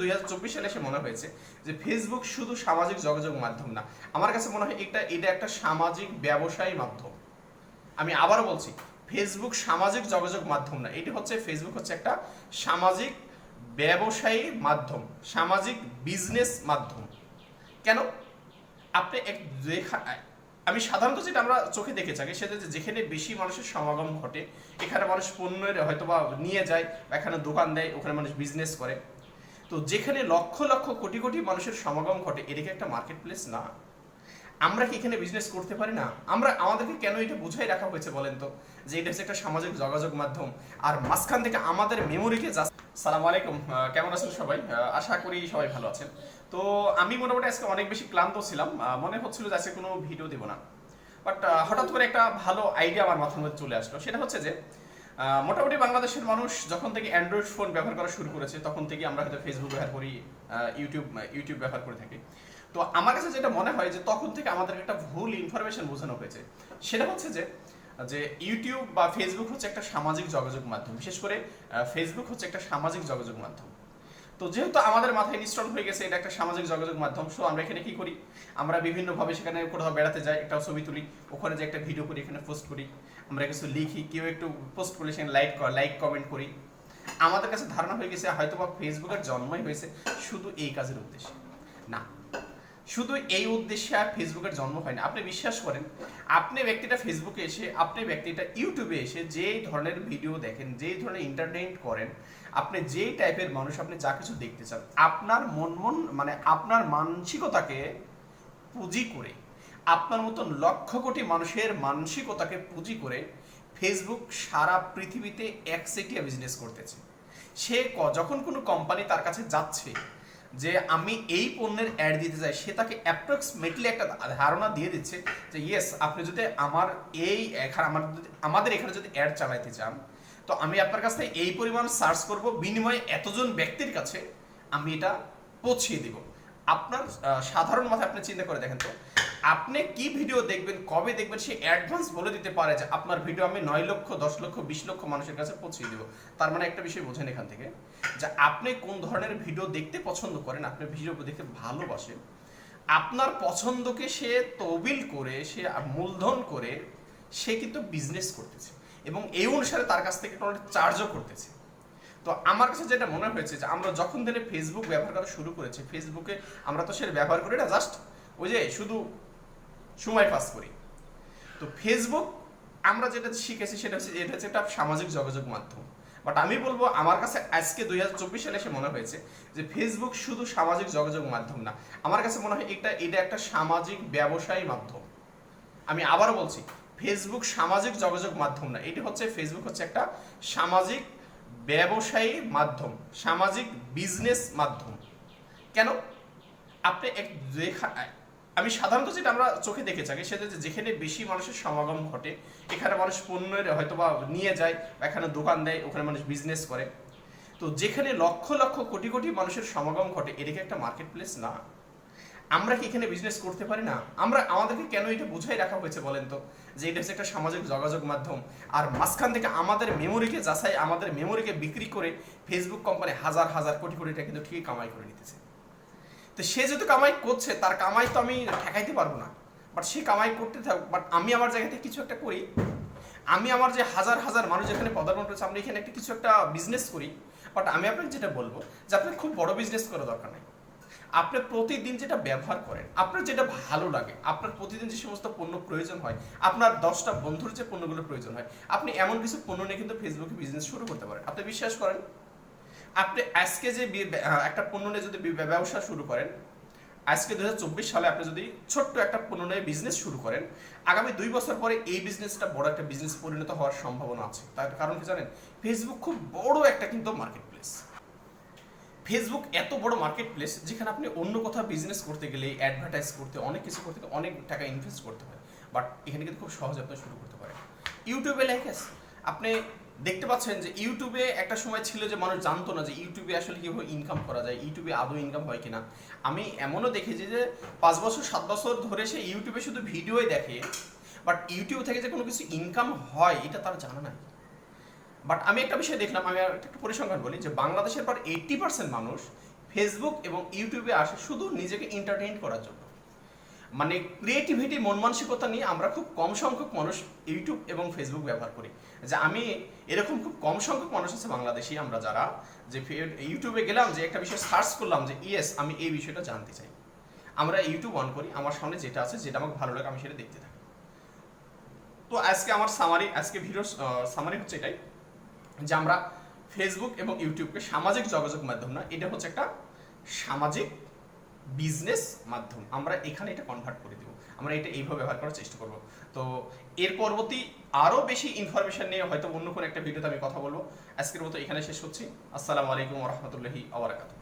দুই হাজার চব্বিশ সালে এসে মনে হয়েছে যে ফেসবুক শুধু সামাজিক যোগাযোগ মাধ্যম না, আমার কাছে মনে হয় এটা এটা একটা সামাজিক ব্যবসায়ী মাধ্যম। আমি আবারও বলছি ফেসবুক সামাজিক যোগাযোগ মাধ্যম না, এটি হচ্ছে ফেসবুক হচ্ছে একটা সামাজিক ব্যবসায়ী মাধ্যম, সামাজিক বিজনেস মাধ্যম। কেন? আপনি এক আমি সাধারণত যেটা আমরা চোখে দেখে থাকি, সেটা যেখানে বেশি মানুষের সমাগম ঘটে, এখানে মানুষ পণ্যের হয়তো বা নিয়ে যায় এখানে দোকান দেয়, ওখানে মানুষ বিজনেস করে। তো যেখানে লক্ষ লক্ষ কোটি কোটি মানুষের সমাগম ঘটে এটা কি একটা মার্কেট প্লেস না। আমরা কি এখানে বিজনেস করতে পারি না? আমরা, আমাদেরকে কেন এটা বুঝাই রাখা হয়েছে বলেন তো? যে এটা হচ্ছে একটা সামাজিক যোগাযোগ মাধ্যম। আর মাঝখান থেকে আমাদের মেমোরিকে সালাম আলাইকুম কেমন আছেন সবাই? আশা করি সবাই ভালো আছেন। তো আমি মোটামুটি আজকে অনেক বেশি ক্লান্ত ছিলাম। মনে হচ্ছিল যে আজকে কোনো ভিডিও দেবো না। বাট হঠাৎ করে একটা ভালো আইডিয়া আমার মাথার মধ্যে চলে আসলো। সেটা হচ্ছে যে মোটামুটি বাংলাদেশের মানুষ যখন থেকে অ্যান্ড্রয়েড ফোন ব্যবহার করা শুরু করেছে, তখন থেকে আমরা হয়তো ফেসবুক ব্যবহার করি ইউটিউব ইউটিউব ব্যবহার করে থাকি। তো আমার কাছে যেটা মনে হয় যে তখন থেকে আমাদের একটা ভুল ইনফরমেশন বোঝানো হয়েছে। সেটা হচ্ছে যে যে ইউটিউব বা ফেসবুক হচ্ছে একটা সামাজিক যোগাযোগ মাধ্যম। বিশেষ করে ফেসবুক হচ্ছে একটা সামাজিক যোগাযোগ মাধ্যম। তো যেহেতু আমাদের মাথায় ইনস্টল হয়ে গেছে, এটা একটা সামাজিক যোগাযোগ মাধ্যম সো আমরা এখানে কি করি? আমরা বিভিন্নভাবে সেখানে কোথাও বেড়াতে যাই একটা ছবি তুলি, ওখানে যে একটা ভিডিও করি, এখানে পোস্ট করি, আমরা কিছু লিখি, কেউ একটু পোস্ট করলে সেখানে লাইক লাইক কমেন্ট করি। আমাদের কাছে ধারণা হয়ে গেছে হয়তো বা ফেসবুকের জন্মই হয়েছে শুধু এই কাজের উদ্দেশ্যে। না শুধু এই উদ্দেশ্যে আর ফেসবুকের জন্ম হয় না আপনি বিশ্বাস করেন, আপনি ব্যক্তিটা ফেসবুকে এসে, আপনি ব্যক্তিটা ইউটিউবে এসে যেই ধরনের ভিডিও দেখেন, যেই ধরনের এন্টারটেইন করেন, আপনি যেই টাইপের মানুষ, আপনি যা কিছু দেখতে চান, আপনার মন মন মানে আপনার মানসিকতাকে পুঁজি করে, আপনার মতন লক্ষ কোটি মানুষের মানসিকতাকে পুঁজি করে ফেসবুক সারা পৃথিবীতে একচেটিয়া বিজনেস করতেছে। সে যখন কোনো কোম্পানি তার কাছে যাচ্ছে যে আমি এই পণ্যের অ্যাড দিতে চাই, সে তাকে অ্যাপ্রক্সিমেটলি একটা ধারণা দিয়ে দিচ্ছে যে ইয়েস আপনি যদি আমার এই এখানে, আমার আমাদের এখানে যদি অ্যাড চালাইতে চান, তো আমি আপনার কাছ থেকে এই পরিমাণ সার্চ করব, বিনিময়ে এতজন ব্যক্তির কাছে আমি এটা পৌঁছিয়ে দিব। আপনার সাধারণ মাথায় আপনি চিন্তা করে দেখেন তো আপনি কি ভিডিও দেখবেন, কবে দেখবেন সে অ্যাডভান্স বলে দিতে পারে যে আপনার ভিডিও আমি নয় লক্ষ, দশ লক্ষ, বিশ লক্ষ মানুষের কাছে পৌঁছে দিব। তার মানে একটা বিষয় বোঝেন এখান থেকে, যে আপনি কোন ধরনের ভিডিও দেখতে পছন্দ করেন, আপনি ভিডিও দেখতে ভালোবাসেন, আপনার পছন্দকে সে তবিল করে, সে মূলধন করে, সে কিন্তু বিজনেস করতেছে এবং এই অনুসারে তার কাছ থেকে একটা চার্জও করতেছে। তো আমার কাছে যেটা মনে হয়েছে যে আমরা যখন থেকে ফেসবুক ব্যবহার করা শুরু করেছি ফেসবুকে আমরা তো সেটা ব্যবহার করি না জাস্ট ওই যে শুধু সময় পাস করি। তো ফেসবুক আমরা যেটা শিখেছি সেটা হচ্ছে, এটা হচ্ছে একটা সামাজিক যোগাযোগ মাধ্যম। বাট আমি বলব, আমার কাছে আজকে দুই হাজার চব্বিশ সালে এসে মনে হয়েছে যে ফেসবুক শুধু সামাজিক যোগাযোগ মাধ্যম না, আমার কাছে মনে হয় এটা এটা একটা সামাজিক ব্যবসায়ী মাধ্যম। আমি আবারও বলছি ফেসবুক সামাজিক যোগাযোগ মাধ্যম না, এটি হচ্ছে ফেসবুক হচ্ছে একটা সামাজিক ব্যবসায়ী মাধ্যম, সামাজিক বিজনেস মাধ্যম। কেন? আপনি এক আমি সাধারণত যেটা আমরা চোখে দেখে থাকি, সেটা যেখানে বেশি মানুষের সমাগম ঘটে, এখানে মানুষ পণ্যের হয়তো বা নিয়ে যায় এখানে দোকান দেয়, ওখানে মানুষ বিজনেস করে। তো যেখানে লক্ষ লক্ষ কোটি কোটি মানুষের সমাগম ঘটে এটা কি একটা মার্কেট প্লেস না। আমরা কি এখানে বিজনেস করতে পারি না? আমরা, আমাদেরকে কেন এটা বুঝাই রাখা হয়েছে বলেন তো? যে এটা হচ্ছে একটা সামাজিক যোগাযোগ মাধ্যম। আর মাঝখান থেকে আমাদের মেমোরিকে যাচাই, আমাদের মেমোরিকে বিক্রি করে ফেসবুক কোম্পানি হাজার হাজার কোটি কোটি টাকা কিন্তু ঠিকই কামাই করে নিতেছে। তো সে যেহেতু কামাই করছে, তার কামাই তো আমি ঠেকাইতে পারব না। বাট সে কামাই করতে থাক বাট আমি আমার জায়গাতে কিছু একটা করি। আমি আমার যে হাজার হাজার মানুষ যেখানে পদার্পণ করেছে আমি এখানে একটা কিছু একটা বিজনেস করি। বাট আমি আপনাকে যেটা বলব, যে আপনার খুব বড় বিজনেস করা দরকার নাই। আপনি প্রতিদিন যেটা ব্যবহার করেন, আপনার যেটা ভালো লাগে, আপনার প্রতিদিন যে সমস্ত পণ্য প্রয়োজন হয়, আপনার দশটা বন্ধুর যে পণ্যগুলো প্রয়োজন হয়, আপনি এমন কিছু পণ্য নিয়ে কিন্তু ফেসবুকে বিজনেস শুরু করতে পারেন। আপনি বিশ্বাস করেন? আপনি আজকে যে একটা পণ্য নিয়ে যদি ব্যবসা শুরু করেন, আজকে দু হাজার চব্বিশ সালে আপনি যদি ছোট্ট একটা পণ্য নিয়ে বিজনেস শুরু করেন, আগামী দুই বছর পরে এই বিজনেসটা বড় একটা বিজনেস পরিণত হওয়ার সম্ভাবনা আছে। তার কারণ কি জানেন? ফেসবুক খুব বড় একটা কিন্তু মার্কেট প্লেস ফেসবুক এত বড় মার্কেট প্লেস যেখানে আপনি অন্য কোথাও বিজনেস করতে গেলে অ্যাডভার্টাইজ করতে, অনেক কিছু করতে অনেক টাকা ইনভেস্ট করতে হয়। বাট এখানে কিন্তু খুব সহজে আপনি শুরু করতে পারেন। ইউটিউবে লেখেস আপনি দেখতে পাচ্ছেন যে ইউটিউবে একটা সময় ছিল যে মানুষ জানতো না যে ইউটিউবে আসলে কীভাবে ইনকাম করা যায় ইউটিউবে আদৌ ইনকাম হয় কিনা। আমি এমনও দেখেছি যে পাঁচ বছর, সাত বছর ধরে সে ইউটিউবে শুধু ভিডিওই দেখে বাট ইউটিউব থেকে যে কোনো কিছু ইনকাম হয়, এটা তার জানা নাই বাট আমি একটা বিষয় দেখলাম, আমি একটা পরিসংখ্যান বলি, যে বাংলাদেশের পর এইট্টি পার্সেন্ট মানুষ ফেসবুক এবং ইউটিউবে আসে শুধু নিজেকে এন্টারটেইন করার জন্য। মানে ক্রিয়েটিভিটি মন মানসিকতা নিয়ে আমরা খুব কম সংখ্যক মানুষ ইউটিউব এবং ফেসবুক ব্যবহার করি। যে আমি এরকম খুব কম সংখ্যক মানুষ আছে বাংলাদেশি আমরা যারা, যে ইউটিউবে গেলাম, যে একটা বিষয় সার্চ করলাম, যে ইয়েস আমি এই বিষয়টা জানতে চাই। আমরা ইউটিউব অন করি, আমার সামনে যেটা আছে, যেটা আমাকে ভালো লাগে, আমি সেটা দেখতে থাকি। তো আজকে আমার সামারি আজকে ভিডিও সামারি হচ্ছে এটাই, যে আমরা ফেসবুক এবং ইউটিউবকে সামাজিক যোগাযোগ মাধ্যম না, এটা হচ্ছে একটা সামাজিক বিজনেস মাধ্যম, আমরা এখানে এটা কনভার্ট করে দেবো। আমরা এটা এইভাবে ব্যবহার করার চেষ্টা করব। তো এর পরবর্তী আরও বেশি ইনফরমেশন নিয়ে হয়তো অন্য কোনো একটা ভিডিওতে আমি কথা বলব। আজকের মতো এখানে শেষ হচ্ছি আসসালামু আলাইকুম রহমতুল্লাহি আবরাকাতু